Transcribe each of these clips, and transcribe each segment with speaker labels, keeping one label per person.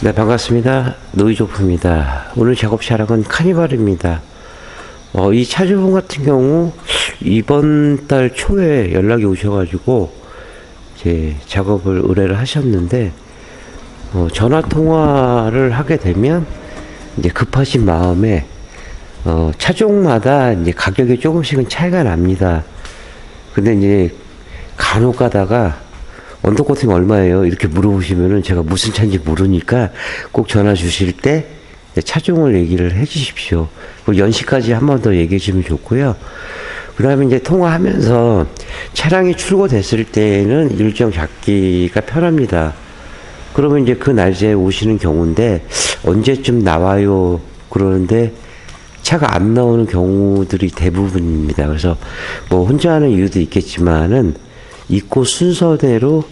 Speaker 1: 네, 반갑습니다. 노이조프입니다. 오늘 작업 차량은 카니발입니다. 어, 이 차주분 같은 경우, 이번 달 초에 연락이 오셔가지고, 이제 작업을 의뢰를 하셨는데, 어, 전화 통화를 하게 되면, 이제 급하신 마음에, 어, 차종마다 이제 가격이 조금씩은 차이가 납니다. 근데 이제 간혹 가다가 언더코팅 얼마예요? 이렇게 물어보시면은 제가 무슨 차인지 모르니까 꼭 전화 주실 때 차종을 얘기를 해 주십시오. 연식까지 한 번 더 얘기해 주면 좋고요. 그 다음에 이제 통화하면서 차량이 출고됐을 때는 일정 잡기가 편합니다. 그러면 이제 그 날짜에 오시는 경우인데 언제쯤 나와요? 그러는데 차가 안 나오는 경우들이 대부분입니다. 그래서 뭐 혼자 하는 이유도 있겠지만은 있고 순서대로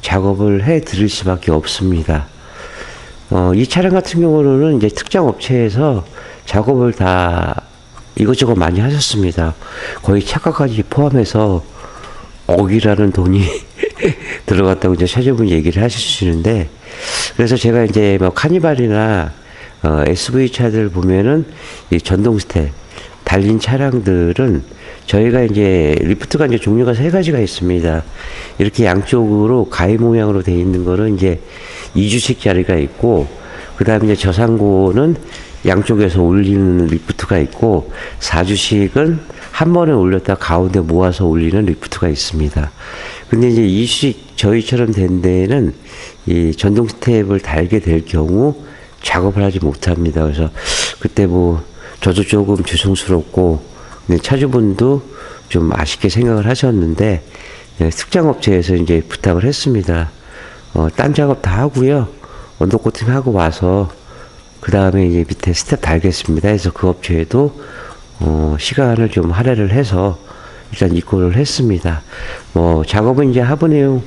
Speaker 1: 작업을 해 드릴 수밖에 없습니다. 어, 이 차량 같은 경우는 이제 특정 업체에서 작업을 다 이것저것 많이 하셨습니다. 거의 차가까지 포함해서 억이라는 돈이 들어갔다고 이제 차주분이 얘기를 하시는데 그래서 제가 이제 뭐 카니발이나 어, SUV 차들 보면은 이 전동 스텝 달린 차량들은 저희가 이제 리프트가 이제 종류가 세 가지가 있습니다. 이렇게 양쪽으로 가위 모양으로 되어 있는 거는 이제 2주식 자리가 있고, 그 다음에 이제 저상고는 양쪽에서 올리는 리프트가 있고, 4주식은 한 번에 올렸다 가운데 모아서 올리는 리프트가 있습니다. 근데 이제 이식 저희처럼 된 데에는 이 전동 스텝을 달게 될 경우 작업을 하지 못합니다. 그래서 그때 뭐 저도 조금 죄송스럽고 근데 차주분도 좀 아쉽게 생각을 하셨는데 네, 특장업체에서 이제 부탁을 했습니다. 어, 딴 작업 다 하고요. 언더코팅 하고 와서 그 다음에 이제 밑에 스텝 달겠습니다. 해서 그 업체에도 어, 시간을 좀 할애를 해서 일단 입고를 했습니다. 뭐 작업은 이제 하부 내용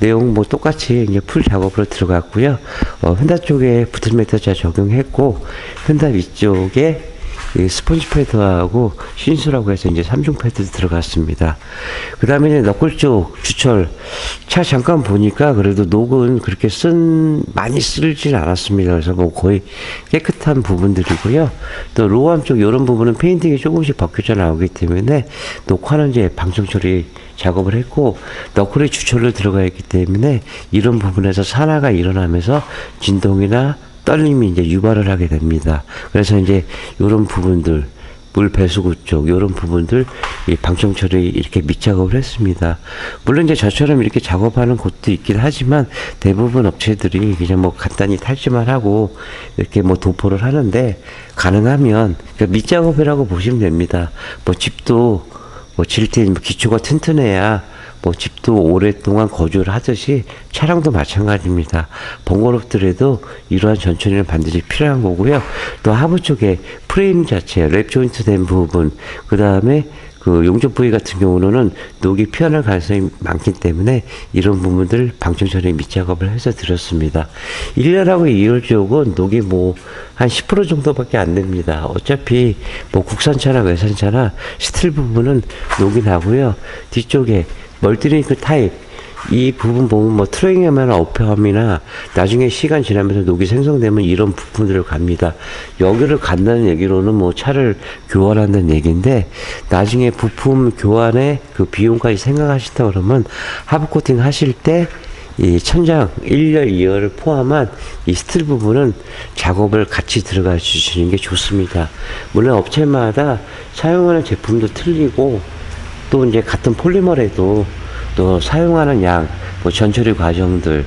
Speaker 1: 내용 뭐 똑같이 이제 풀 작업으로 들어갔고요. 어, 펜다 쪽에 붙은 메타자 적용했고 펜다 위쪽에 이 스펀지 패드하고 신수라고 해서 이제 3중 패드 들어갔습니다. 그 다음에 이제 너클 쪽 주철 차 잠깐 보니까 그래도 녹은 그렇게 쓴 많이 쓸진 않았습니다. 그래서 뭐 거의 깨끗한 부분들이고요. 또 로암 쪽 이런 부분은 페인팅이 조금씩 벗겨져 나오기 때문에 녹화는 이제 방청 처리 작업을 했고 너클이 주철로 들어가 있기 때문에 이런 부분에서 산화가 일어나면서 진동이나 떨림이 이제 유발을 하게 됩니다. 그래서 이제 이런 부분들 물 배수구 쪽 이런 부분들 이 방청 처리 이렇게 밑작업을 했습니다. 물론 이제 저처럼 이렇게 작업하는 곳도 있긴 하지만 대부분 업체들이 그냥 뭐 간단히 탈지만 하고 이렇게 뭐 도포를 하는데 가능하면 그러니까 밑작업이라고 보시면 됩니다. 뭐 집도 뭐 질때 뭐 기초가 튼튼해야 뭐 집도 오랫동안 거주를 하듯이 차량도 마찬가지입니다. 번거롭더라도 이러한 전처리는 반드시 필요한 거고요. 또 하부 쪽에 프레임 자체, 랩 조인트 된 부분, 그 다음에 그 용접 부위 같은 경우는 녹이 피어날 가능성이 많기 때문에 이런 부분들 방청 처리 밑작업을 해서 드렸습니다. 1년하고 2월 쪽은 녹이 뭐 한 10% 정도밖에 안 됩니다. 어차피 뭐 국산차나 외산차나 스틸 부분은 녹이 나고요. 뒤쪽에 멀티링크 타입 이 부분 보면 뭐 트레이닝이나 어폐함이나 나중에 시간 지나면서 녹이 생성되면 이런 부분들을 갑니다. 여기를 간다는 얘기로는 뭐 차를 교환한다는 얘기인데 나중에 부품 교환의 그 비용까지 생각하신다 그러면 하부 코팅 하실 때 이 천장 1열, 2열을 포함한 이 스틸 부분은 작업을 같이 들어가 주시는 게 좋습니다. 물론 업체마다 사용하는 제품도 틀리고 또 이제 같은 폴리머라도 또 사용하는 양, 뭐 전처리 과정들,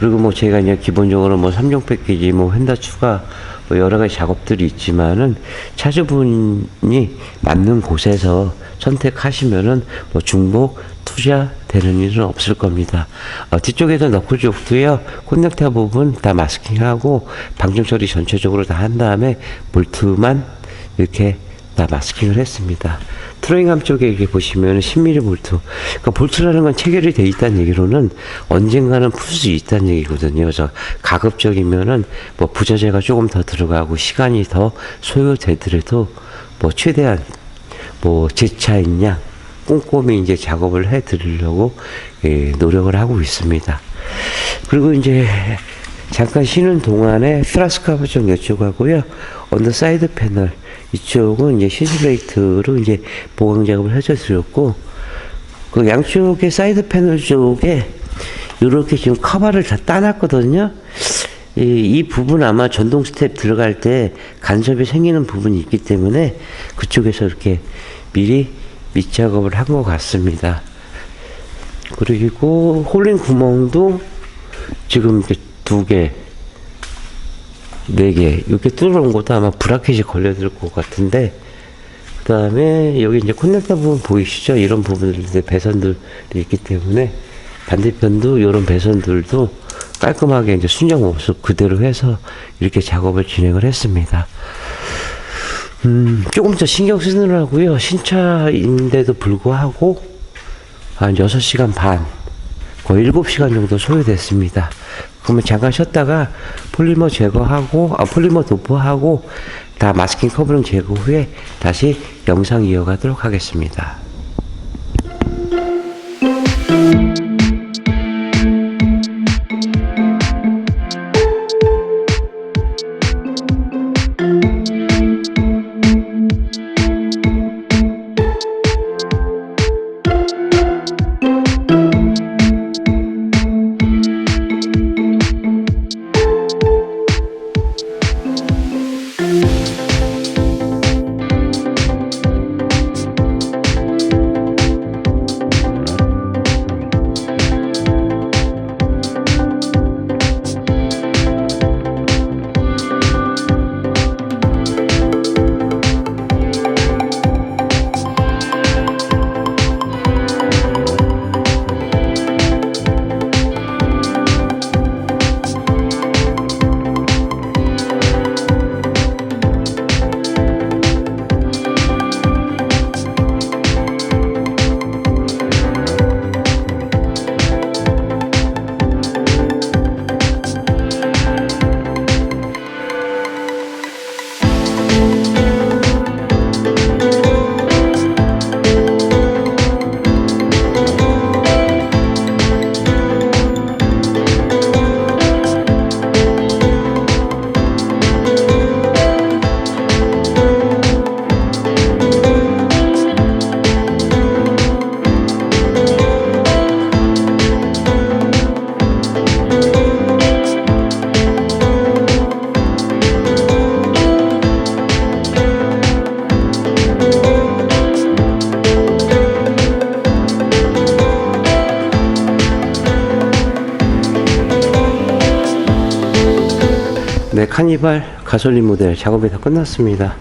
Speaker 1: 그리고 뭐 제가 이제 기본적으로 뭐 3종 패키지, 뭐 휀다 추가, 뭐 여러 가지 작업들이 있지만은 차주분이 맞는 곳에서 선택하시면은 뭐 중복 투자 되는 일은 없을 겁니다. 어, 뒤쪽에도 너클 쪽도요, 콘넥터 부분 다 마스킹하고 방정 처리 전체적으로 다 한 다음에 볼트만 이렇게 다 마스킹을 했습니다. 트로잉함 쪽에 이렇게 보시면 10mm 볼트. 그러니까 볼트라는 건 체결이 돼 있다는 얘기로는 언젠가는 풀 수 있다는 얘기거든요. 그래서 가급적이면은 뭐 부저제가 조금 더 들어가고 시간이 더 소요되더라도 뭐 최대한 뭐양 꼼꼼히 이제 작업을 해 드리려고 예, 노력을 하고 있습니다. 그리고 이제 잠깐 쉬는 동안에 커버 좀 여쭤가고요. 언더 사이드 패널 이쪽은 이제 시즈레이트로 이제 보강 작업을 해줘드렸고 그 양쪽의 사이드 패널 쪽에 이렇게 지금 커버를 다 따놨거든요. 이, 이 부분 아마 전동 스텝 들어갈 때 간섭이 생기는 부분이 있기 때문에 그쪽에서 이렇게 미리 밑작업을 한 것 같습니다. 그리고 홀링 구멍도 지금 이렇게 두 개, 네 개, 이렇게 뚫어놓은 것도 아마 브라켓이 걸려들 것 같은데, 그 다음에 여기 이제 콘넥터 부분 보이시죠? 이런 부분들, 배선들이 있기 때문에 반대편도 이런 배선들도 깔끔하게 이제 순정 모습 그대로 해서 이렇게 작업을 진행을 했습니다. 음, 조금 더 신경 쓰느라고요. 신차인데도 불구하고 한 6시간 반, 거의 7시간 정도 소요됐습니다. 그러면 잠깐 쉬었다가 폴리머 제거하고, 아, 폴리머 도포하고, 다 마스킹 커버링 제거 후에 다시 영상 이어가도록 하겠습니다. 카니발 가솔린 모델 작업이 다 끝났습니다.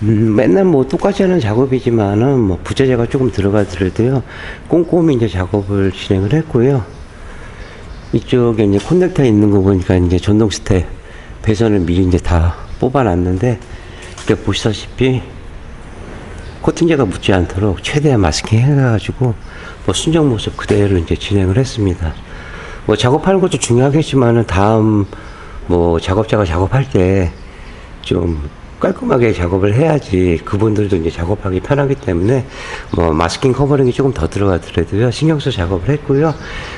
Speaker 1: 음, 맨날 뭐 똑같이 하는 작업이지만은 뭐 부재재가 조금 들어가더라도요. 꼼꼼히 이제 작업을 진행을 했고요. 이쪽에 이제 콘넥터 있는 거 보니까 이제 전동 스텝 배선을 미리 이제 다 뽑아놨는데 이렇게 보시다시피 코팅제가 묻지 않도록 최대한 마스킹 해가지고 뭐 순정 모습 그대로 이제 진행을 했습니다. 뭐 작업하는 것도 중요하겠지만은 다음 뭐 작업자가 작업할 때 좀 깔끔하게 작업을 해야지 그분들도 이제 작업하기 편하기 때문에 뭐 마스킹 커버링이 조금 더 들어가더라도요. 신경 써 작업을 했고요.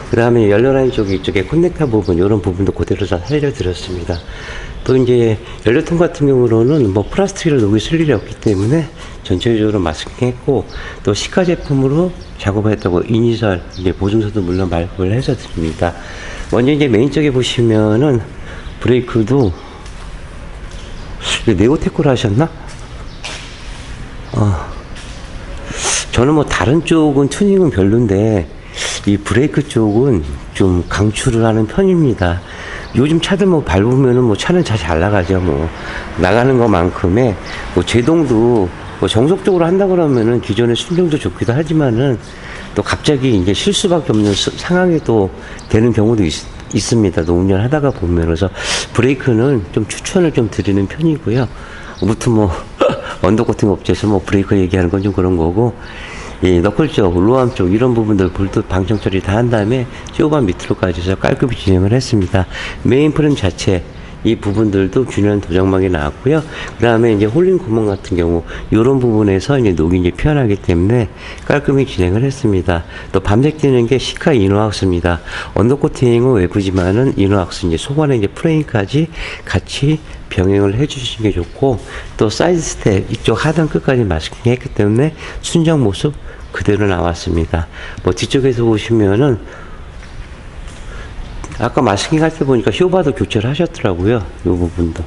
Speaker 1: 그 다음에 연료라인 쪽에 이쪽에 커넥터 부분 이런 부분도 그대로 다 살려드렸습니다. 또 이제 연료통 같은 경우로는 뭐 플라스틱을 녹이 쓸 일이 없기 때문에 전체적으로 마스킹했고 또 시카 제품으로 작업했다고 이니셜 이제 보증서도 물론 발급을 해서 드립니다. 먼저 이제 메인 쪽에 보시면은 브레이크도 이거 네오테크로 하셨나? 어. 저는 뭐 다른 쪽은 튜닝은 별론데 이 브레이크 쪽은 좀 강추를 하는 편입니다. 요즘 차들 뭐 밟으면은 뭐 차는 잘 잘 나가죠. 뭐 나가는 것만큼의 뭐 제동도 뭐 정석적으로 한다 그러면은 기존의 순정도 좋기도 하지만은 또 갑자기 이제 실수밖에 없는 스- 상황이 또 되는 경우도 있, 있습니다. 또 운전하다가 보면 그래서 브레이크는 좀 추천을 좀 드리는 편이고요. 아무튼 뭐 언더코팅 업체에서 뭐 브레이크 얘기하는 건 좀 그런 거고 이 너클 쪽, 로암 쪽 이런 부분들 볼트 방청 처리 다 한 다음에 쇼반 밑으로까지 해서 깔끔히 진행을 했습니다. 메인 프레임 자체 이 부분들도 균열 도장막이 나왔고요. 그 다음에 이제 홀링 구멍 같은 경우, 이런 부분에서 이제 녹이 이제 피어나기 때문에 깔끔히 진행을 했습니다. 또 밤색되는 게 시카 이노왁스입니다. 언더 코팅은 외부지만은 이노왁스 이제 속안에 이제 프레임까지 같이 병행을 해주시는 게 좋고, 또 사이드 스텝 이쪽 하단 끝까지 마스킹 했기 때문에 순정 모습 그대로 나왔습니다. 뭐 뒤쪽에서 보시면은 아까 마스킹 할 때 보니까 쇼바도 교체를 하셨더라고요. 이 부분도.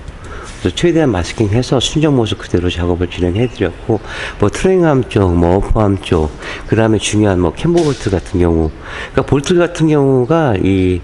Speaker 1: 그래서 최대한 마스킹 해서 순정 모습 그대로 작업을 진행해 드렸고, 뭐 트레잉암 쪽, 뭐 어퍼암 쪽, 그 다음에 중요한 뭐 캠버 볼트 같은 경우. 그러니까 볼트 같은 경우가 이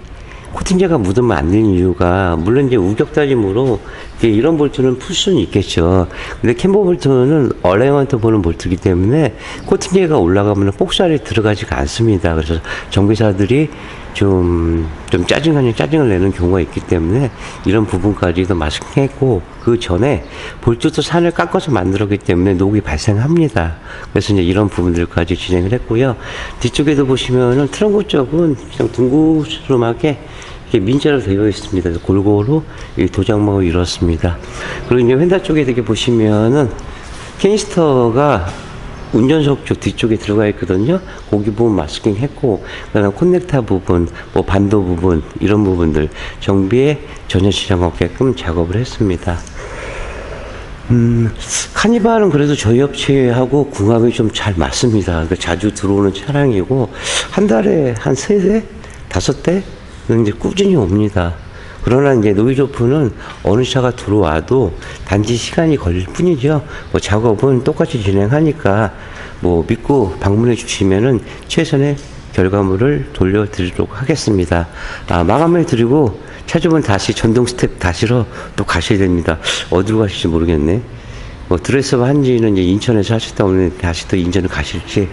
Speaker 1: 코팅제가 묻으면 안 되는 이유가, 물론 이제 우격다짐으로 이제 이런 볼트는 풀 수는 있겠죠. 근데 캠버 볼트는 얼레먼트 보는 볼트이기 때문에 코팅제가 올라가면 폭살이 들어가지가 않습니다. 그래서 정비사들이 좀, 좀 짜증 아닌 짜증을 내는 경우가 있기 때문에 이런 부분까지도 마스킹했고 그 전에 볼트도 산을 깎아서 만들었기 때문에 녹이 발생합니다. 그래서 이제 이런 부분들까지 진행을 했고요. 뒤쪽에도 보시면은 트렁크 쪽은 그냥 둥그스름하게 이렇게 민자로 되어 있습니다. 골고루 이 도장막을 이뤘습니다. 그리고 이제 휀다 쪽에 이렇게 보시면은 캐니스터가 운전석 쪽 뒤쪽에 들어가 있거든요. 거기 부분 마스킹 했고, 그다음에 콘넥터 부분, 뭐 반도 부분 이런 부분들 정비에 전혀 지장 없게끔 작업을 했습니다. 음, 카니발은 그래도 저희 업체하고 궁합이 좀 잘 맞습니다. 그러니까 자주 들어오는 차량이고, 한 달에 한 세 대? 다섯 대? 는 이제 꾸준히 옵니다. 그러나 이제 노이조프는 어느 차가 들어와도 단지 시간이 걸릴 뿐이죠. 뭐 작업은 똑같이 진행하니까 뭐 믿고 방문해 주시면은 최선의 결과물을 돌려드리도록 하겠습니다. 아, 마감해 드리고 차주분 다시 전동 스텝 다시러 또 가셔야 됩니다. 어디로 가실지 모르겠네. 뭐 드레스업 한지는 이제 인천에서 하셨다 오늘 다시 또 인천을 가실지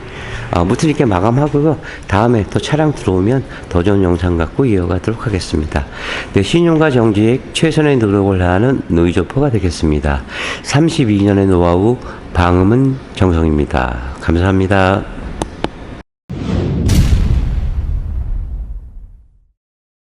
Speaker 1: 아, 무튼 이렇게 마감하고요. 다음에 또 차량 들어오면 더 좋은 영상 갖고 이어가도록 하겠습니다. 네, 신용과 정지에 최선의 노력을 다하는 노이조퍼가 되겠습니다. 32년의 노하우 방음은 정성입니다. 감사합니다.